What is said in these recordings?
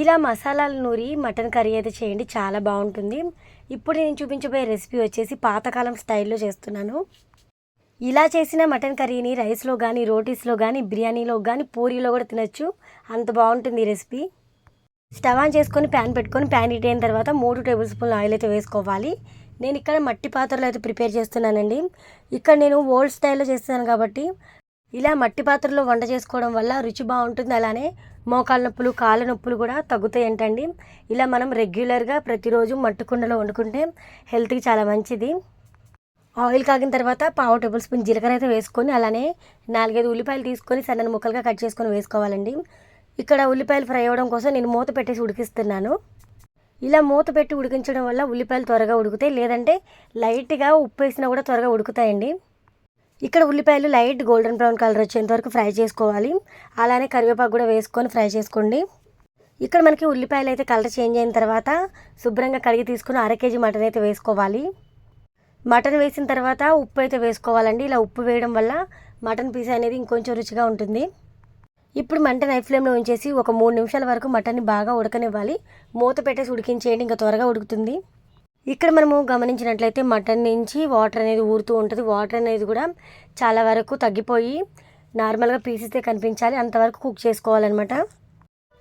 ఇలా మసాలాలు నూరి mutton curry అయితే చేయండి చాలా బాగుంటుంది. ఇప్పుడు నేను చూపించబోయే రెసిపీ వచ్చేసి పాతకాలం స్టైల్లో చేస్తున్నాను. ఇలా చేసిన మటన్ కర్రీని రైస్లో కానీ రోటీస్లో కానీ బిర్యానీలో కానీ పూరీలో కూడా తినొచ్చు. అంత బాగుంటుంది ఈ రెసిపీ. స్టవ్ ఆన్ చేసుకొని ప్యాన్ పెట్టుకొని ప్యాన్ హీట్ అయిన తర్వాత మూడు టేబుల్ స్పూన్లు ఆయిల్ అయితే వేసుకోవాలి. నేను ఇక్కడ మట్టి పాత్రలు అయితే ప్రిపేర్ చేస్తున్నానండి. ఇక్కడ నేను ఓల్డ్ స్టైల్లో చేస్తున్నాను కాబట్టి ఇలా మట్టి పాత్రలో వంట చేసుకోవడం వల్ల రుచి బాగుంటుంది. అలానే మోకాళ్ళ నొప్పులు కాళ్ళ నొప్పులు కూడా తగ్గుతాయంటండి. ఇలా మనం రెగ్యులర్గా ప్రతిరోజు మట్టి కుండలో వండుకుంటే హెల్త్కి చాలా మంచిది. ఆయిల్ కాగిన తర్వాత పావు టేబుల్ స్పూన్ జీలకర్ర అయితే వేసుకొని అలానే నాలుగైదు ఉల్లిపాయలు తీసుకొని సన్నని ముక్కలుగా కట్ చేసుకొని వేసుకోవాలండి. ఇక్కడ ఉల్లిపాయలు ఫ్రై అవ్వడం కోసం నేను మూత పెట్టేసి ఉడికిస్తున్నాను. ఇలా మూత పెట్టి ఉడికించడం వల్ల ఉల్లిపాయలు త్వరగా ఉడుకుతాయి. లేదంటే లైట్గా ఉప్పు వేసినా కూడా త్వరగా ఉడుకుతాయండి. ఇక్కడ ఉల్లిపాయలు లైట్ గోల్డెన్ బ్రౌన్ కలర్ వచ్చేంత వరకు ఫ్రై చేసుకోవాలి. అలానే కరివేపాకు కూడా వేసుకొని ఫ్రై చేసుకోండి. ఇక్కడ మనకి ఉల్లిపాయలు అయితే కలర్ చేంజ్ అయిన తర్వాత శుభ్రంగా కడిగి తీసుకుని అర కేజీ మటన్ అయితే వేసుకోవాలి. మటన్ వేసిన తర్వాత ఉప్పు అయితే వేసుకోవాలండి. ఇలా ఉప్పు వేయడం వల్ల మటన్ పీస్ అనేది ఇంకొంచెం రుచిగా ఉంటుంది. ఇప్పుడు మంట హై ఫ్లేమ్లో ఉంచేసి ఒక మూడు నిమిషాల వరకు మటన్ని బాగా ఉడకనివ్వాలి. మూత పెట్టేసి ఉడికించేయండి. ఇంకా త్వరగా ఉడుకుతుంది. ఇక్కడ మనము గమనించినట్లయితే మటన్ నుంచి వాటర్ అనేది ఊరుతూ ఉంటుంది. వాటర్ అనేది కూడా చాలా వరకు తగ్గిపోయి నార్మల్గా పీసెస్తే కనిపించాలి. అంతవరకు కుక్ చేసుకోవాలన్నమాట.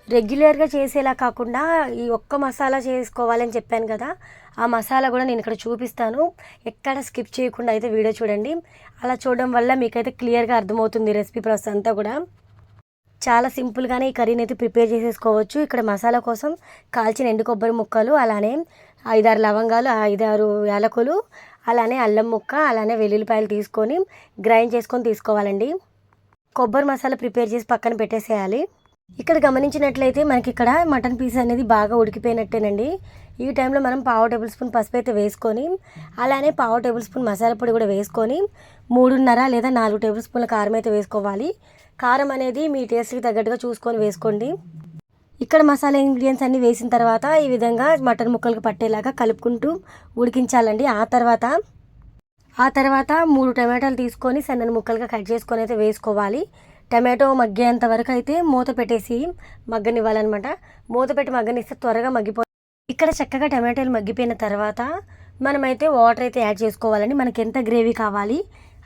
రెగ్యులర్గా చేసేలా కాకుండా ఈ ఒక్క మసాలా చేసుకోవాలని చెప్పాను కదా ఆ మసాలా కూడా నేను ఇక్కడ చూపిస్తాను. ఎక్కడ స్కిప్ చేయకుండా అయితే వీడియో చూడండి. అలా చూడడం వల్ల మీకైతే క్లియర్గా అర్థమవుతుంది రెసిపీ ప్రాసెస్ అంతా కూడా. చాలా సింపుల్గానే ఈ కర్రీని అయితే ప్రిపేర్ చేసేసుకోవచ్చు. ఇక్కడ మసాలా కోసం కాల్చిన ఎండు కొబ్బరి ముక్కలు అలానే ఐదారు లవంగాలు ఐదారు యాలకులు అలానే అల్లం ముక్క అలానే వెల్లుల్లిపాయలు తీసుకొని గ్రైండ్ చేసుకొని తీసుకోవాలండి. కొబ్బరి మసాలా ప్రిపేర్ చేసి పక్కన పెట్టేసేయాలి. ఇక్కడ గమనించినట్లయితే మనకి ఇక్కడ మటన్ పీస్ అనేది బాగా ఉడికిపోయినట్టేనండి. ఈ టైంలో మనం పావు టేబుల్ స్పూన్ పసుపు అయితే వేసుకొని అలానే పావు టేబుల్ స్పూన్ మసాలా పొడి కూడా వేసుకొని మూడున్నర లేదా నాలుగు టేబుల్ స్పూన్ల కారం అయితే వేసుకోవాలి. కారం అనేది మీ టేస్ట్కి తగ్గట్టుగా చూసుకొని వేసుకోండి. ఇక్కడ మసాలా ఇంగ్రీడియంట్స్ అన్నీ వేసిన తర్వాత ఈ విధంగా మటన్ ముక్కలకు పట్టేలాగా కలుపుకుంటూ ఉడికించాలండి. ఆ తర్వాత ఆ తర్వాత మూడు టమాటాలు తీసుకొని సన్నని ముక్కలుగా కట్ చేసుకొని అయితే వేసుకోవాలి. టమాటో మగ్గేంత వరకు అయితే మూత పెట్టేసి మగ్గనివ్వాలన్నమాట. మూత పెట్టి మగ్గనిస్తే త్వరగా మగ్గిపో ఇక్కడ చక్కగా టమాటాలు మగ్గిపోయిన తర్వాత మనమైతే వాటర్ అయితే యాడ్ చేసుకోవాలండి. మనకి ఎంత గ్రేవీ కావాలి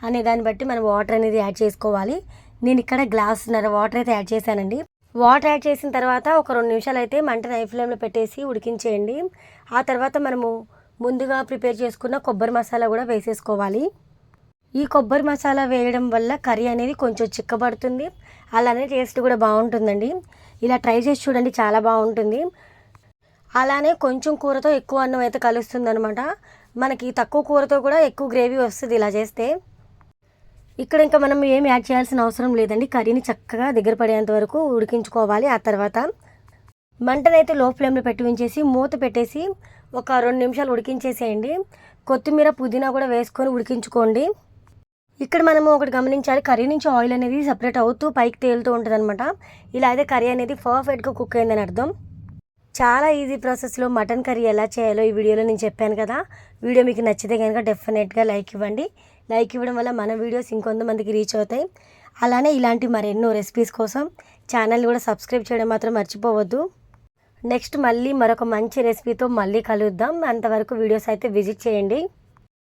అనే దాన్ని బట్టి మనం వాటర్ అనేది యాడ్ చేసుకోవాలి. నేను ఇక్కడ గ్లాస్ నర వాటర్ అయితే యాడ్ చేశానండి. వాటర్ యాడ్ చేసిన తర్వాత ఒక రెండు నిమిషాలు అయితే మంట హై ఫ్లేమ్లో పెట్టేసి ఉడికించేయండి. ఆ తర్వాత మనము ముందుగా ప్రిపేర్ చేసుకున్న కొబ్బరి మసాలా కూడా వేసేసుకోవాలి. ఈ కొబ్బరి మసాలా వేయడం వల్ల కర్రీ అనేది కొంచెం చిక్కబడుతుంది. అలానే టేస్ట్ కూడా బాగుంటుందండి. ఇలా ట్రై చేసి చూడండి చాలా బాగుంటుంది. అలానే కొంచెం కూరతో ఎక్కువ అన్నం అయితే కలుస్తుంది అనమాట మనకి తక్కువ కూరతో కూడా ఎక్కువ గ్రేవీ వస్తుంది ఇలా చేస్తే. ఇక్కడ ఇంకా మనం ఏం యాడ్ చేయాల్సిన అవసరం లేదండి. కర్రీని చక్కగా దగ్గర పడేంత వరకు ఉడికించుకోవాలి. ఆ తర్వాత మంటనైతే లో ఫ్లేమ్లో పెట్టి ఉంచేసి మూత పెట్టేసి ఒక రెండు నిమిషాలు ఉడికించేసేయండి. కొత్తిమీర పుదీనా కూడా వేసుకొని ఉడికించుకోండి. ఇక్కడ మనము ఒకటి గమనించాలి. కర్రీ నుంచి ఆయిల్ అనేది సపరేట్ అవుతూ పైకి తేలుతూ ఉంటుంది అనమాట ఇలా అయితే కర్రీ అనేది పర్ఫెక్ట్గా కుక్ అయిందని అర్థం. చాలా ఈజీ ప్రాసెస్లో మటన్ కర్రీ ఎలా చేయాలో ఈ వీడియోలో నేను చెప్పాను కదా. వీడియో మీకు నచ్చితే కనుక డెఫినెట్గా లైక్ ఇవ్వండి. లైక్ ఇవ్వడం వల్ల మన వీడియోస్ ఇంకొంతమందికి రీచ్ అవుతాయి. అలానే ఇలాంటి మరెన్నో రెసిపీస్ కోసం ఛానల్ కూడా సబ్స్క్రైబ్ చేయడం మాత్రం మర్చిపోవద్దు. నెక్స్ట్ మళ్ళీ మరొక మంచి రెసిపీతో మళ్ళీ కలుద్దాం. అంతవరకు వీడియోస్ అయితే విజిట్ చేయండి.